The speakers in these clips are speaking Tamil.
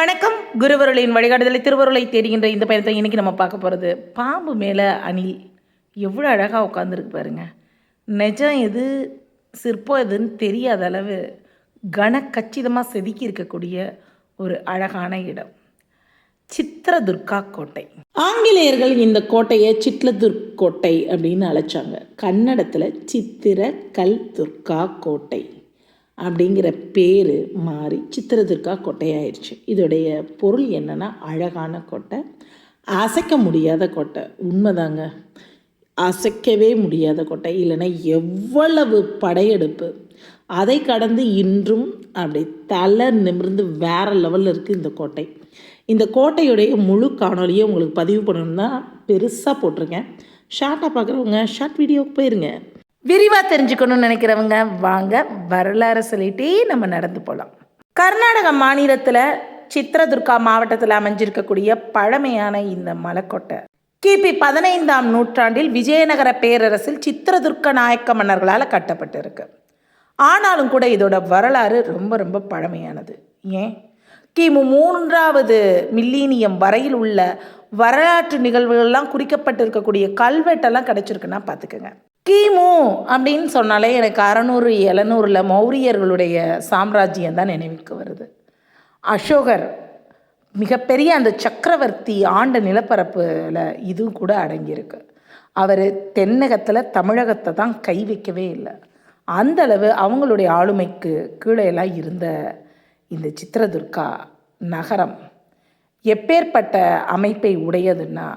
வணக்கம். குருவருளின் வழிகாட்டுதலை திருவருளை தேடுகின்ற இந்த பயணத்தை இன்னைக்கு நம்ம பார்க்க போகிறது பாம்பு மேலே அணில். எவ்வளோ அழகாக உட்காந்துருக்கு பாருங்க. நிஜம் எது சிற்பம் எதுன்னு தெரியாத அளவு கன கச்சிதமாக செதுக்கி இருக்கக்கூடிய ஒரு அழகான இடம். சித்திரதுர்கா கோட்டை. ஆங்கிலேயர்கள் இந்த கோட்டையை சித்ரதுர்க் கோட்டை அப்படின்னு அழைச்சாங்க. கன்னடத்தில் சித்திர கல் துர்கா கோட்டை. அப்படிங்கிற பேர் மாறி சித்திரதுர்கா கொட்டையாயிருச்சு. இதோடைய பொருள் என்னென்னா அழகான கோட்டை. அசைக்க முடியாத கோட்டை. உண்மைதாங்க. அசைக்கவே முடியாத கோட்டை. இல்லைன்னா எவ்வளவு படையெடுப்பு. அதை கடந்து இன்றும் அப்படி தலை நிமிர்ந்து வேற லெவலில் இருக்குது இந்த கோட்டை. இந்த கோட்டையுடைய முழு காணொலியை உங்களுக்கு பதிவு பண்ணணும்னா பெருசாக போட்டிருக்கேன். ஷார்ட்டாக பார்க்குறவங்க ஷார்ட் வீடியோவுக்கு போயிருங்க. விரிவாக தெரிஞ்சுக்கணும்னு நினைக்கிறவங்க வாங்க வரலாறு சொல்லிட்டே நம்ம நடந்து போகலாம் கர்நாடக மாநிலத்தில் சித்ரதுர்கா மாவட்டத்தில் அமைஞ்சிருக்கக்கூடிய பழமையான இந்த மலைக்கோட்டை. கிபி பதினைந்தாம் நூற்றாண்டில் விஜயநகர பேரரசில் சித்திரதுர்க்க நாயக்க மன்னர்களால் கட்டப்பட்டிருக்கு. ஆனாலும் கூட இதோட வரலாறு ரொம்ப ரொம்ப பழமையானது. ஏன்? கிமு மூன்றாவது மில்லீனியம் வரையில் உள்ள வரலாற்று நிகழ்வுகள்லாம் குறிக்கப்பட்டிருக்கக்கூடிய கல்வெட்டெல்லாம் கிடச்சிருக்குன்னா பார்த்துக்கோங்க கிமு அப்படின்னு சொன்னாலே எனக்கு அறநூறு எழுநூறில் மௌரியர்களுடைய சாம்ராஜ்யம் தான் நினைவுக்கு வருது. அசோகர் மிகப்பெரிய அந்த சக்கரவர்த்தி ஆண்ட நிலப்பரப்பில் இதுவும் கூட அடங்கியிருக்கு. அவர் தென்னகத்தில் தமிழகத்தை தான் கை வைக்கவே இல்லை. அந்தளவு அவங்களுடைய ஆளுமைக்கு கீழே எல்லாம் இருந்த இந்த சித்திரதுர்கா நகரம் எப்பேற்பட்ட அமைப்பை உடையதுன்னா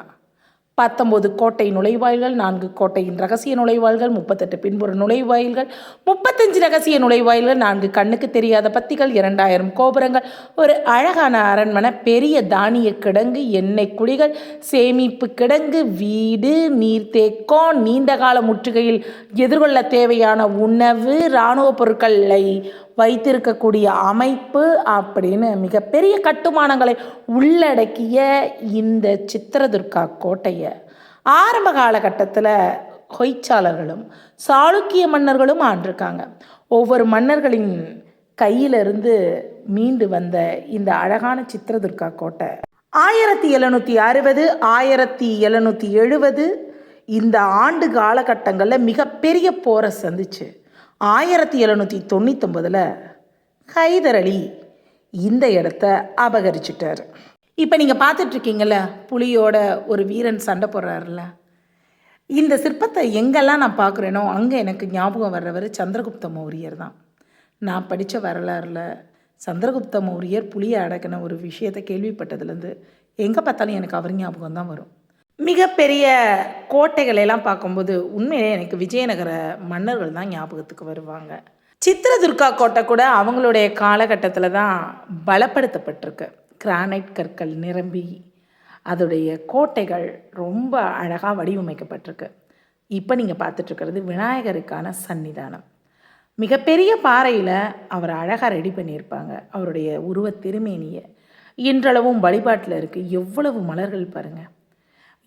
பத்தொம்போது கோட்டை நுழைவாயில்கள் நான்கு கோட்டையின் ரகசிய நுழைவாயில்கள் முப்பத்தெட்டு பின்புற நுழைவாயில்கள் முப்பத்தஞ்சு ரகசிய நுழைவாயில்கள் நான்கு கண்ணுக்கு தெரியாத பத்திகள் இரண்டாயிரம் கோபுரங்கள் ஒரு அழகான அரண்மனை பெரிய தானிய கிடங்கு எண்ணெய் குழிகள் சேமிப்பு கிடங்கு வீடு நீர்த்தேக்கம் நீண்டகால முற்றுகையில் எதிர்கொள்ள தேவையான உணவு இராணுவ பொருட்களை வைத்திருக்கக்கூடிய அமைப்பு அப்படின்னு மிகப்பெரிய கட்டுமானங்களை உள்ளடக்கிய இந்த சித்திரதுர்கா கோட்டையை ஆரம்ப காலகட்டத்தில் ஹொய்ச்சாளர்களும் சாளுக்கிய மன்னர்களும் ஆண்டிருக்காங்க. ஒவ்வொரு மன்னர்களின் கையிலிருந்து மீண்டு வந்த இந்த அழகான சித்திரதுர்கா கோட்டை. ஆயிரத்தி எழுநூற்றி அறுபது ஆயிரத்தி எழுநூற்றி எழுபது இந்த ஆண்டு காலகட்டங்களில் மிகப்பெரிய போரை சந்திச்சு. ஆயிரத்தி எழுநூற்றி தொண்ணூத்தொம்பதில் ஹைதர் அலி இந்த இடத்த அபகரிச்சிட்டார். இப்போ நீங்கள் பார்த்துட்ருக்கீங்கள புலியோட ஒரு வீரன் சண்டை போடுறாருல இந்த சிற்பத்தை எங்கெல்லாம் நான் பார்க்குறேனோ அங்கே எனக்கு ஞாபகம் வர்றவர் சந்திரகுப்த மௌரியர் தான். நான் படித்த வரலாறில் சந்திரகுப்த மௌரியர் புலியை அடக்கின ஒரு விஷயத்தை கேள்விப்பட்டதுலேருந்து எங்கே பார்த்தாலும் எனக்கு அவர் ஞாபகம் தான் வரும். மிகப்பெரிய கோட்டைகளெல்லாம் பார்க்கும்போது உண்மையிலே எனக்கு விஜயநகர மன்னர்கள் தான் ஞாபகத்துக்கு வருவாங்க. சித்திரதுர்கா கோட்டை கூட அவங்களுடைய காலகட்டத்தில் தான் பலப்படுத்தப்பட்டிருக்கு. கிரானைட் கற்கள் நிரம்பி அதோடைய கோட்டைகள் ரொம்ப அழகாக வடிவமைக்கப்பட்டிருக்கு. இப்போ நீங்கள் பார்த்துட்ருக்கிறது விநாயகருக்கான சன்னிதானம் மிகப்பெரிய பாறையில் அவர் அழகாக ரெடி பண்ணியிருப்பாங்க. அவருடைய உருவ திருமேனியை. இன்றளவும் வழிபாட்டில் இருக்குது எவ்வளவு மலர்கள் பாருங்கள்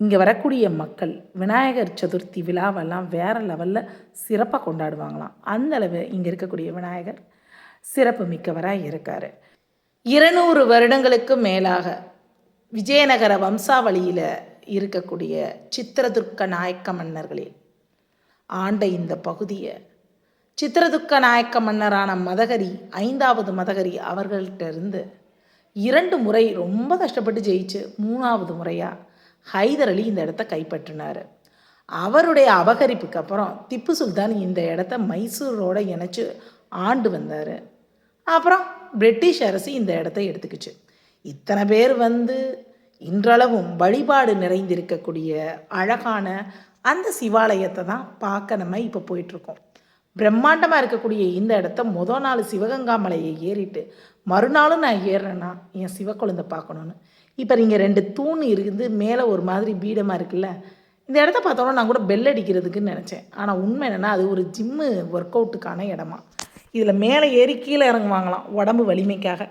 இங்கே வரக்கூடிய மக்கள் விநாயகர் சதுர்த்தி விழாவெல்லாம் வேறு லெவலில் சிறப்பாக கொண்டாடுவாங்களாம். அந்த அளவு இங்கே இருக்கக்கூடிய விநாயகர் சிறப்பு மிக்கவராக இருக்கார். இருநூறு வருடங்களுக்கு மேலாக விஜயநகர வம்சாவளியில் இருக்கக்கூடிய சித்திரதுர்க்க நாயக்க மன்னர்களில் ஆண்ட இந்த பகுதியை சித்திரதுக்க நாயக்க மன்னரான மதகரி ஐந்தாவது மதகரி அவர்கள்ட்ட இருந்து இரண்டு முறை ரொம்ப கஷ்டப்பட்டு ஜெயிச்சு மூணாவது முறையாக ஹைதர் அலி இந்த இடத்த கைப்பற்றினார். அவருடைய அபகரிப்புக்கு அப்புறம் திப்பு சுல்தான் இந்த இடத்த மைசூரோட இணைச்சு ஆண்டு வந்தார். அப்புறம் பிரிட்டிஷ் அரசு இந்த இடத்த எடுத்துக்கிச்சு. இத்தனை பேர் வந்து இன்றளவும் வழிபாடு நிறைந்திருக்கக்கூடிய அழகான அந்த சிவாலயத்தை தான் பார்க்க நம்ம இப்போ போயிட்டுருக்கோம். பிரம்மாண்டமாக இருக்கக்கூடிய இந்த இடத்த மொதல் நாள் சிவகங்கா மலையை ஏறிட்டு மறுநாளும் நான் ஏறுறேன்னா என் சிவக்குழந்தை பார்க்கணுன்னு இப்போ நீங்கள் ரெண்டு தூண் இருக்குது மேலே ஒரு மாதிரி பீடமாக இருக்குல்ல இந்த இடத்த பார்த்தோன்னா நான் கூட பெல் அடிக்கிறதுக்குன்னு நினச்சேன். ஆனால் உண்மை என்னென்னா அது ஒரு ஜிம்மு ஒர்க் அவுட்டுக்கான இடமா. இதில் மேலே ஏறி கீழே இறங்குவாங்களாம் உடம்பு வலிமைக்காக.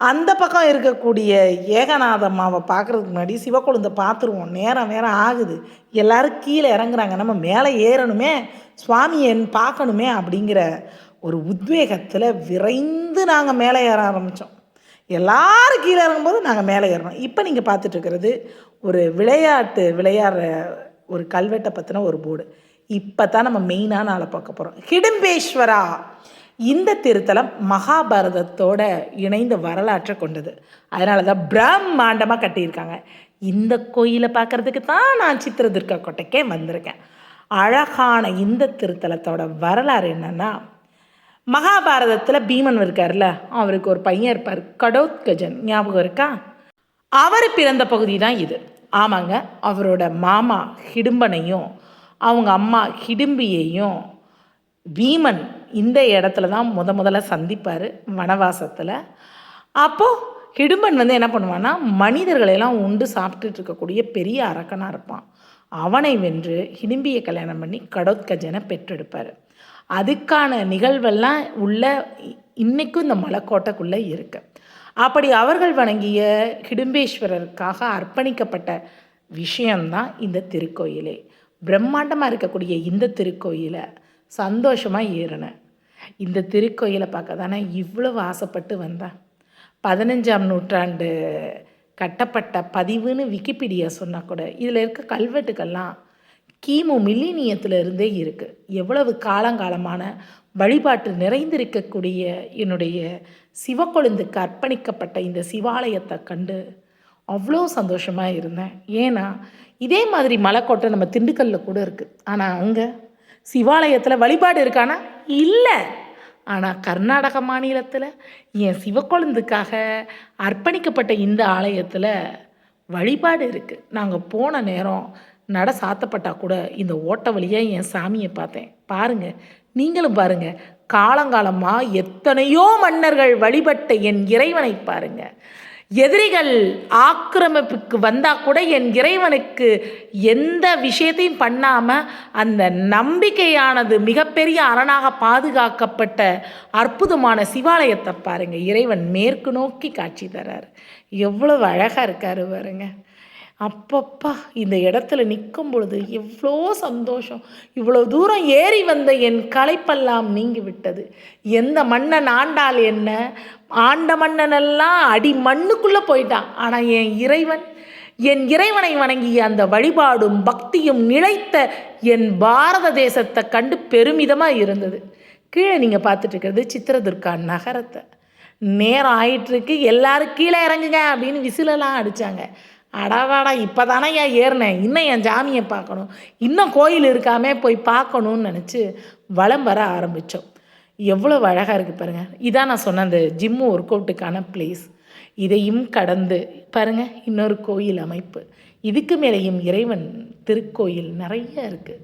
அந்த பக்கம் இருக்கக்கூடிய ஏகநாத அம்மாவை பார்க்குறதுக்கு முன்னாடி சிவக்குழந்தை பார்த்துருவோம். நேரம் நேரம் ஆகுது. எல்லோரும் கீழே இறங்குறாங்க. நம்ம மேலே ஏறணுமே சுவாமியை பார்க்கணுமே அப்படிங்கிற ஒரு உத்வேகத்தில் விரைந்து நாங்கள் மேலே ஏற ஆரம்பித்தோம் எல்லாரும் கீழே இறங்கும்போது நாங்கள் மேலே ஏறணும். இப்போ நீங்கள் பார்த்துட்ருக்கிறது ஒரு விளையாட்டு விளையாடுற ஒரு கல்வெட்டை பற்றின ஒரு போர்டு. இப்போ தான் நம்ம மெயினான ஆளை பார்க்க போகிறோம் ஹிடிம்பேஸ்வரா இந்த திருத்தலம் மகாபாரதத்தோட இணைந்த வரலாற்றை கொண்டது. அதனால தான் பிரம்மாண்டமாக கட்டியிருக்காங்க. இந்த கோயிலை பார்க்குறதுக்கு தான் நான் சித்திரதுர்கா கோட்டைக்கே வந்திருக்கேன். அழகான இந்த திருத்தலத்தோட வரலாறு என்னென்னா மகாபாரதத்தில் பீமன் இருக்கார்ல அவருக்கு ஒரு பையன் இருப்பார் கடோத்கஜன் ஞாபகம் இருக்கா? அவர் பிறந்த பகுதி தான் இது. ஆமாங்க அவரோட மாமா ஹிடும்பனையும் அவங்க அம்மா ஹிடும்பியையும் பீமன் இந்த இடத்துல தான் முத முதல்ல சந்திப்பார் வனவாசத்தில். அப்போது ஹிடும்பன் வந்து என்ன பண்ணுவான்னா மனிதர்களெல்லாம் உண்டு சாப்பிட்டுட்டு இருக்கக்கூடிய பெரிய அரக்கனாக இருப்பான். அவனை வென்று ஹிடும்பியை கல்யாணம் பண்ணி கடோத்கஜனை பெற்றெடுப்பார். அதுக்கான நிகழ்வெல்லாம் உள்ள இன்றைக்கும் இந்த மலைக்கோட்டைக்குள்ளே இருக்கு. அப்படி அவர்கள் வணங்கிய ஹிடும்பேஸ்வரருக்காக அர்ப்பணிக்கப்பட்ட விஷயம்தான் இந்த திருக்கோயிலே. பிரம்மாண்டமாக இருக்கக்கூடிய இந்த திருக்கோயிலை சந்தோஷமாக ஏறினேன் இந்த திருக்கோயிலை பார்க்க தானே இவ்வளவு ஆசைப்பட்டு வந்தேன் பதினஞ்சாம் நூற்றாண்டு கட்டப்பட்ட பதிவுன்னு விக்கிபீடியா சொன்னால் கூட இதில் இருக்க கல்வெட்டுக்கெல்லாம் கிமு மில்லினியத்தில் இருந்தே இருக்குது எவ்வளவு காலங்காலமான வழிபாட்டு நிறைந்திருக்கக்கூடிய என்னுடைய சிவக்கொழுந்துக்கு அர்ப்பணிக்கப்பட்ட இந்த சிவாலயத்தை கண்டு அவ்வளோ சந்தோஷமாக இருந்தேன். ஏன்னா இதே மாதிரி மலைக்கோட்டை நம்ம திண்டுக்கல்லில் கூட இருக்குது ஆனால் அங்கே சிவாலயத்தில் வழிபாடு இருக்கானா? இல்லை. ஆனால் கர்நாடக மாநிலத்தில் என் சிவக்கொழுந்துக்காக அர்ப்பணிக்கப்பட்ட இந்த ஆலயத்தில் வழிபாடு இருக்குது நாங்கள் போன நேரம் நட சாத்தப்பட்டா கூட இந்த ஓட்ட வழியாக என் சாமியை பார்த்தேன். பாருங்கள் நீங்களும் பாருங்கள் காலங்காலமாக எத்தனையோ மன்னர்கள் வழிபட்ட என் இறைவனை பாருங்கள் எதிரிகள் ஆக்கிரமிப்புக்கு வந்தால் கூட என் இறைவனுக்கு எந்த விஷயத்தையும் பண்ணாமல் அந்த நம்பிக்கையானது மிகப்பெரிய அரணாக பாதுகாக்கப்பட்ட அற்புதமான சிவாலயத்தை பாருங்கள் இறைவன் மேற்கு நோக்கி காட்சி தர்றார் எவ்வளவு அழகாக இருக்காரு பாருங்க. அப்பப்பா இந்த இடத்துல நிற்கும் பொழுது எவ்வளோ சந்தோஷம். இவ்வளோ தூரம் ஏறி வந்த என் களைப்பெல்லாம் நீங்கி விட்டது. எந்த மன்னன் ஆண்டால் என்ன? ஆண்ட மன்னனெல்லாம் அடி மண்ணுக்குள்ளே போயிட்டான். ஆனால் என் இறைவன் என் இறைவனை வணங்கிய அந்த வழிபாடும் பக்தியும் நிலைத்த என் பாரத தேசத்தை கண்டு பெருமிதமாக இருந்தது. கீழே நீங்கள் பார்த்துட்டு இருக்கிறது சித்திரதுர்கா நகரத்தை. நேரம் ஆயிட்டுருக்கு. எல்லாரும் கீழே இறங்குங்க அப்படின்னு விசிலெல்லாம் அடித்தாங்க அடாவாடா இப்போ தானே ஏன் ஏறினேன் இன்னும் என் ஜாமியை பார்க்கணும். இன்னும் கோயில் இருக்காமே போய் பார்க்கணுன்னு நினச்சி வலம் வர ஆரம்பித்தோம் எவ்வளோ அழகாக இருக்குது பாருங்கள் இதான் நான் சொன்ன அந்த ஜிம்மு ஒர்க் அவுட்டுக்கான பிளேஸ் இதையும் கடந்து பாருங்கள் இன்னொரு கோயில் அமைப்பு. இதுக்கு மேலேயும் இறைவன் திருக்கோயில் நிறைய இருக்குது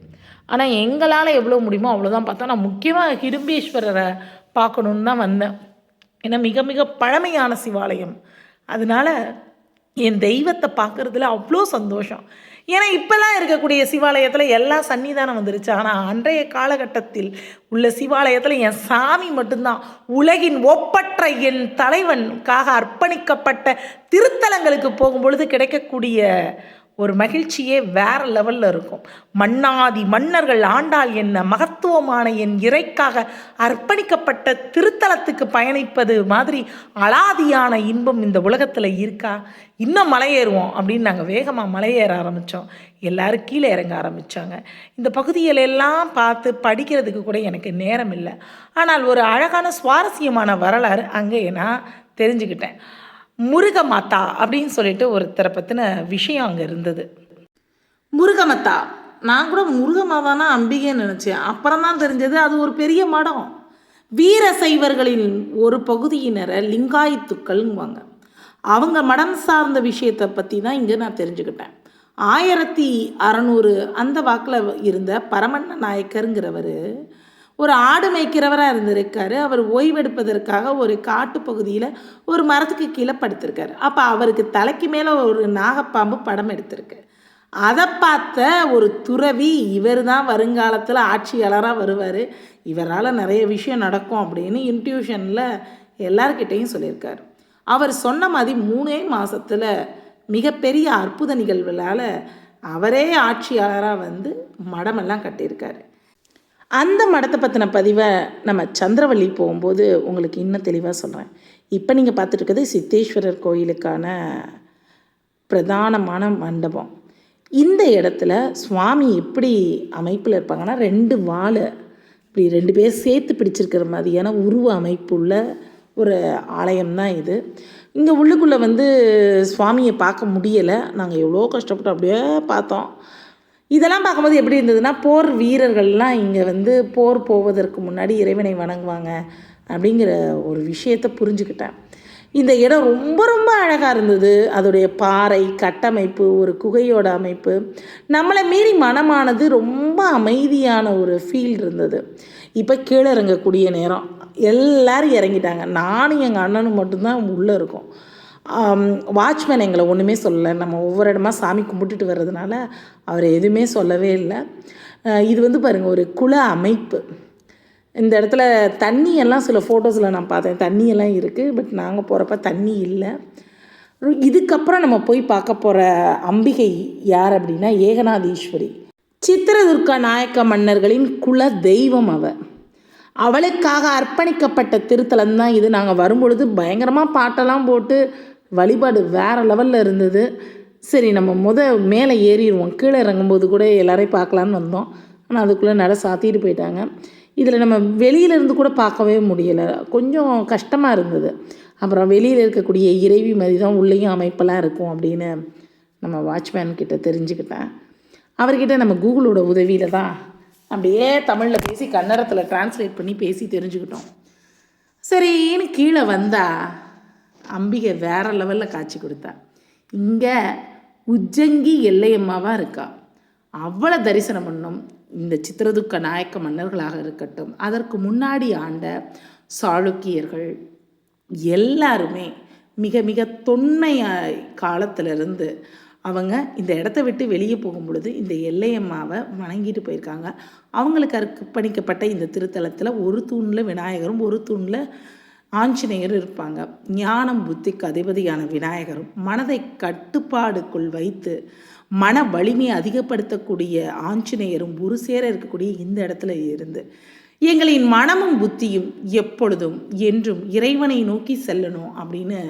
ஆனால் எங்களால் எவ்வளோ முடியுமோ அவ்வளோதான் பார்த்தோம். நான் முக்கியமாக கிரும்பீஸ்வரரை பார்க்கணுன்னு தான் வந்தேன். ஏன்னா மிக மிக பழமையான சிவாலயம். அதனால் என் தெய்வத்தை பார்க்குறதுல அவ்வளோ சந்தோஷம். ஏன்னா இப்போல்லாம் இருக்கக்கூடிய சிவாலயத்தில் எல்லாம் சன்னிதானம் வந்துருச்சு. ஆனால் அன்றைய காலகட்டத்தில் உள்ள சிவாலயத்தில் என் சாமி மட்டும்தான். உலகின் ஒப்பற்ற என் தலைவனுக்காக அர்ப்பணிக்கப்பட்ட திருத்தலங்களுக்கு போகும்பொழுது கிடைக்கக்கூடிய ஒரு மகிழ்ச்சியே வேற லெவலில் இருக்கும். மன்னாதி மன்னர்கள் ஆண்டால் என்ன? மகத்துவமான என் இறைக்காக அர்ப்பணிக்கப்பட்ட திருத்தலத்துக்கு பயணிப்பது மாதிரி அலாதியான இன்பம் இந்த உலகத்தில் இருக்கா? இன்னும் மலையேறுவோம் அப்படின்னு நாங்கள் வேகமாக மலையேற ஆரம்பித்தோம் எல்லாரும் கீழே இறங்க ஆரம்பித்தாங்க இந்த பகுதிகளெல்லாம் பார்த்து படிக்கிறதுக்கு கூட எனக்கு நேரம் இல்லை. ஆனால் ஒரு அழகான சுவாரஸ்யமான வரலாறு அங்கே நான் தெரிஞ்சுக்கிட்டேன். முருகமாத்தா அப்படின்னு சொல்லிட்டு ஒருத்தரை பற்றின விஷயம் அங்கே இருந்தது. முருகமத்தா நான் கூட முருகமாதானா அம்பிகைன்னு நினச்சேன். அப்புறம் தான் தெரிஞ்சது அது ஒரு பெரிய மடம். வீர சைவர்களின் ஒரு பகுதியினரை லிங்காயத்துக்கள்ங்குவாங்க. அவங்க மடம் சார்ந்த விஷயத்தை பற்றி தான் இங்கே நான் தெரிஞ்சுக்கிட்டேன். ஆயிரத்தி அறநூறு அந்த வாக்கில் இருந்த பரமண்ண நாயக்கருங்கிறவர் ஒரு ஆடு மேய்க்கிறவராக இருந்திருக்காரு. அவர் ஓய்வெடுப்பதற்காக ஒரு காட்டு பகுதியில் ஒரு மரத்துக்கு கீழே படுத்திருக்காரு. அப்போ அவருக்கு தலைக்கு மேலே ஒரு நாகப்பாம்பு படம் எடுத்திருக்கு. அதை பார்த்த ஒரு துறவி இவர் தான் வருங்காலத்தில் ஆட்சியாளராக வருவார். இவரால் நிறைய விஷயம் நடக்கும் அப்படின்னு இன்ட்யூஷனில் எல்லார்கிட்டேயும் சொல்லியிருக்காரு. அவர் சொன்ன மாதிரி மூணே மாதத்தில் மிகப்பெரிய அற்புத நிகழ்வுகளால் அவரே ஆட்சியாளராக வந்து மடமெல்லாம் கட்டியிருக்காரு. அந்த மடத்தை பற்றின பதிவை நம்ம சந்திரவள்ளி போகும்போது உங்களுக்கு இன்னும் தெளிவாக சொல்கிறேன் இப்போ நீங்கள் பார்த்துட்டு சித்தேஸ்வரர் கோயிலுக்கான பிரதானமான மண்டபம். இந்த இடத்துல சுவாமி எப்படி அமைப்பில் இருப்பாங்கன்னா ரெண்டு வாழை இப்படி ரெண்டு பேர் சேர்த்து பிடிச்சிருக்கிற மாதிரியான உருவ அமைப்புள்ள ஒரு ஆலயம் தான் இது. இங்கே உள்ளுக்குள்ளே வந்து சுவாமியை பார்க்க முடியலை. நாங்கள் எவ்வளோ கஷ்டப்பட்டு அப்படியே பார்த்தோம். இதெல்லாம் பார்க்கும்போது எப்படி இருந்ததுன்னா போர் வீரர்கள்லாம் இங்கே வந்து போர் போவதற்கு முன்னாடி இறைவனை வணங்குவாங்க அப்படிங்கிற ஒரு விஷயத்தை புரிஞ்சுக்கிட்டேன். இந்த இடம் ரொம்ப ரொம்ப அழகாக இருந்தது. அதோடைய பாறை கட்டமைப்பு ஒரு குகையோட அமைப்பு. நம்மளை மீறி மனமானது ரொம்ப அமைதியான ஒரு ஃபீல் இருந்தது. இப்போ கீழே இறங்கக்கூடிய நேரம். எல்லாரும் இறங்கிட்டாங்க. நானும் எங்கள் அண்ணனும் மட்டும்தான் உள்ளே இருக்கோம். வாட்ச்மேன் எங்களை ஒன்றுமே சொல்லலை. நம்ம ஒவ்வொரு இடமா சாமி கும்பிட்டுட்டு வர்றதுனால அவர் எதுவுமே சொல்லவே இல்லை. இது வந்து பாருங்கள் ஒரு குல அமைப்பு. இந்த இடத்துல தண்ணி எல்லாம் சில ஃபோட்டோஸில் நான் பார்த்தேன். தண்ணி எல்லாம் இருக்குது பட் நாங்கள் போகிறப்ப தண்ணி இல்லை. இதுக்கப்புறம் நம்ம போய் பார்க்க போகிற அம்பிகை யார் அப்படின்னா ஏகநாதீஸ்வரி. சித்திரதுர்கா நாயக்க மன்னர்களின் குல தெய்வம் அவ. அவளுக்காக அர்ப்பணிக்கப்பட்ட திருத்தலம் தான் இது. நாங்கள் வரும்பொழுது பயங்கரமாக பாட்டெல்லாம் போட்டு வழிபாடு வேறு லெவலில் இருந்தது. சரி நம்ம முத மேலே ஏறிடுவோம். கீழே இறங்கும்போது கூட எல்லாரையும் பார்க்கலான்னு வந்தோம். ஆனால் அதுக்குள்ளே நட சாத்திட்டு போயிட்டாங்க. இதில் நம்ம வெளியில இருந்து கூட பார்க்கவே முடியலை. கொஞ்சம் கஷ்டமாக இருந்தது. அப்புறம் வெளியில் இருக்கக்கூடிய இறைவி மாதிரி தான் உள்ளேயும் அமைப்பெல்லாம் இருக்கும் அப்படின்னு நம்ம வாட்ச்மேன் கிட்ட தெரிஞ்சுக்கிட்டேன். அவர்கிட்ட நம்ம கூகுளோட உதவியில் தான் அப்படியே தமிழில் பேசி கன்னடத்தில் டிரான்ஸ்லேட் பண்ணி பேசி தெரிஞ்சுக்கிட்டோம். சரின்னு கீழே வந்தால் அம்பிகை வேற லெவலில் காட்சி கொடுத்தா. இங்கே உஜ்ஜங்கி எல்லையம்மாவாக இருக்கா. அவ்வளோ தரிசனம் பண்ணும் இந்த சித்திரதுக்க நாயக்க மன்னர்களாக இருக்கட்டும். அதற்கு முன்னாடி ஆண்ட சாளுக்கியர்கள் எல்லாருமே மிக மிக தொன்மை காலத்திலிருந்து அவங்க இந்த இடத்த விட்டு வெளியே போகும் பொழுது இந்த எல்லையம்மாவை வணங்கிட்டு போயிருக்காங்க. அவங்களுக்கு அர்ப்பணிக்கப்பட்ட இந்த திருத்தலத்தில் ஒரு தூணில் விநாயகரும் ஒரு தூணில் ஆஞ்சநேயர் இருப்பாங்க. ஞானம் புத்திக்கு அதிபதியான விநாயகரும் மனதை கட்டுப்பாடுக்குள் வைத்து மன வலிமையை அதிகப்படுத்தக்கூடிய ஆஞ்சநேயரும் ஒரு சேர இருக்கக்கூடிய இந்த இடத்துல இருந்து. எங்களின் மனமும் புத்தியும் எப்பொழுதும் என்றும் இறைவனை நோக்கி செல்லணும் அப்படின்னு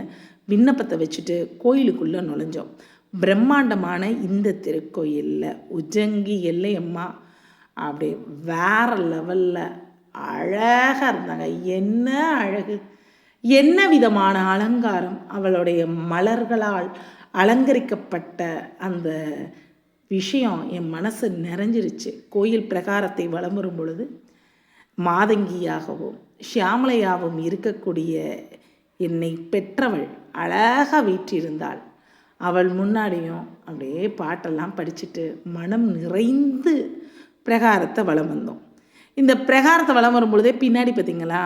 விண்ணப்பத்தை வச்சுட்டு கோயிலுக்குள்ளே நுழைஞ்சோம். பிரம்மாண்டமான இந்த திருக்கோயிலில் உஜங்கி எல்லையம்மா அப்படி வேற லெவலில் அழகாக இருந்தாங்க. என்ன அழகு. என்ன விதமான அலங்காரம். அவளுடைய மலர்களால் அலங்கரிக்கப்பட்ட அந்த விஷயம் என் மனசு நிறைஞ்சிருச்சு. கோயில் பிரகாரத்தை வலம் வரும் பொழுது மாதங்கியாகவும் ஷியாமலையாகவும் இருக்கக்கூடிய என்னை பெற்றவள் அழகாக வீற்றிருந்தாள். அவள் முன்னாடியும் அப்படியே பாட்டெல்லாம் படிச்சுட்டு மனம் நிறைந்து பிரகாரத்தை வளம் வந்தோம். இந்த பிரகாரத்தை வலம் வரும்பொழுதே பின்னாடி பார்த்தீங்களா?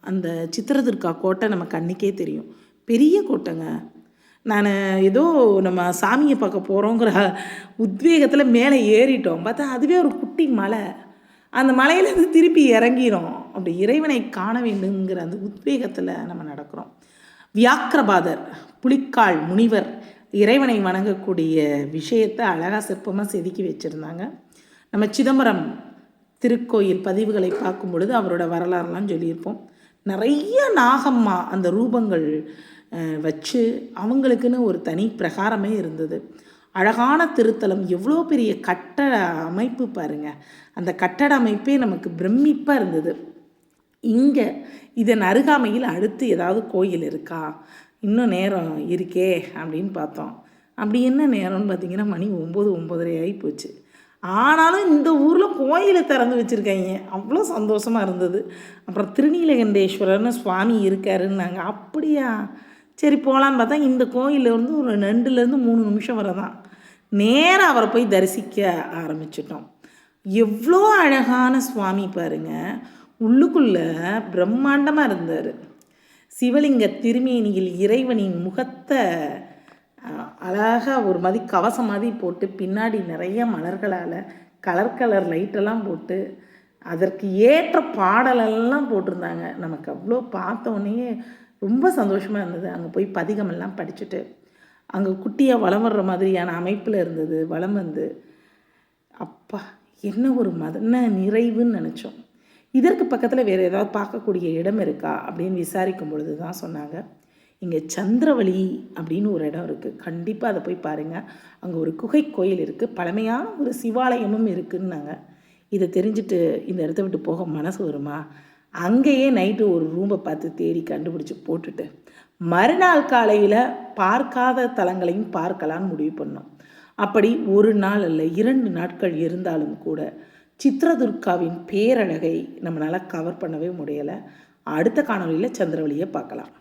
அந்த சித்திரதுர்கா கோட்டை நம்ம கண்ணுக்கே தெரியும். பெரிய கோட்டைங்க. நான் ஏதோ நம்ம சாமியை பார்க்க போகிறோங்கிற உத்வேகத்தில் மேலே ஏறிட்டோம். பார்த்தா அதுவே ஒரு குட்டி மலை. அந்த மலையிலேருந்து திருப்பி இறங்கிரும். அப்படி இறைவனை காண வேண்டுங்கிற அந்த உத்வேகத்தில் நம்ம நடக்கிறோம். வியாக்கிரபாதர் புலிக்கால் முனிவர் இறைவனை வணங்கக்கூடிய விஷயத்தை அழகாக சிற்பமாக செதுக்கி வச்சுருந்தாங்க. நம்ம சிதம்பரம் திருக்கோயில் பதிவுகளை பார்க்கும் பொழுது அவரோட வரலாறுலாம் சொல்லியிருப்போம். நிறைய நாகம்மா அந்த ரூபங்கள் வச்சு அவங்களுக்குன்னு ஒரு தனி பிரகாரமே இருந்தது. அழகான திருத்தலம் எவ்வளோ பெரிய கட்டட அமைப்பு பாருங்க. அந்த கட்டட அமைப்பே நமக்கு பிரமிப்பாக இருந்தது. இங்கே இதன் அருகாமையில் அடுத்து ஏதாவது கோயில் இருக்கா? இன்னும் நேரம் இருக்கே அப்படின்னு பார்த்தோம். அப்படி என்ன நேரம்னு பார்த்தீங்கன்னா மணி ஒம்பது ஒம்பதரை ஆகி போச்சு. ஆனாலும் இந்த ஊரில் கோயிலை திறந்து வச்சுருக்காங்க. அவ்வளோ சந்தோஷமாக இருந்தது. அப்புறம் திருநீலகண்டேஸ்வரர்னு சுவாமி இருக்காருன்னாங்க அப்படியா? சரி போகலான்னு பார்த்தா இந்த கோயிலில் வந்து ஒரு ரெண்டுலேருந்து மூணு நிமிஷம் வரை தான் நேராக அவரை போய் தரிசிக்க ஆரம்பிச்சிட்டோம். எவ்வளோ அழகான சுவாமி பாருங்க. உள்ளுக்குள்ளே பிரம்மாண்டமாக இருந்தார். சிவலிங்க திருமேனியில் இறைவனின் முகத்தை அழகாக அழகா ஒரு மாதிரி கவசம் மாதிரி போட்டு பின்னாடி நிறைய மலர்களால் கலர் கலர் லைட்டெல்லாம் போட்டு அதற்கு ஏற்ற பாடலெல்லாம் போட்டிருந்தாங்க. நமக்கு அவ்வளோ பார்த்தோன்னே ரொம்ப சந்தோஷமாக இருந்தது. அங்கே போய் பதிகமெல்லாம் படிச்சுட்டு. அங்கே குட்டியாக வளம் வர்ற மாதிரியான அமைப்பில் இருந்தது. வலம் வந்து அப்பா என்ன ஒரு மதன நிறைவுன்னு நினச்சோம். இதற்கு பக்கத்தில் வேறு ஏதாவது பார்க்கக்கூடிய இடம் இருக்கா அப்படின்னு விசாரிக்கும் பொழுது தான் சொன்னாங்க. இங்கே சந்திரவழி அப்படின்னு ஒரு இடம் இருக்குது கண்டிப்பாக அதை போய் பாருங்கள் அங்கே ஒரு குகை கோயில் இருக்குது பழமையான ஒரு சிவாலயமும் இருக்குன்னாங்க. இதை தெரிஞ்சுட்டு இந்த இடத்த விட்டு போக மனசு வருமா? அங்கேயே நைட்டு ஒரு ரூமை பார்த்து தேடி கண்டுபிடிச்சி போட்டுட்டு மறுநாள் காலையில் பார்க்காத தலங்களையும் பார்க்கலான்னு முடிவு பண்ணோம். அப்படி ஒரு நாள் அல்ல இரண்டு நாட்கள் இருந்தாலும் கூட சித்ரதுர்காவின் பேரழகை நம்மளால் கவர் பண்ணவே முடியலை. அடுத்த காணொளியில் சந்திரவழியை பார்க்கலாம்.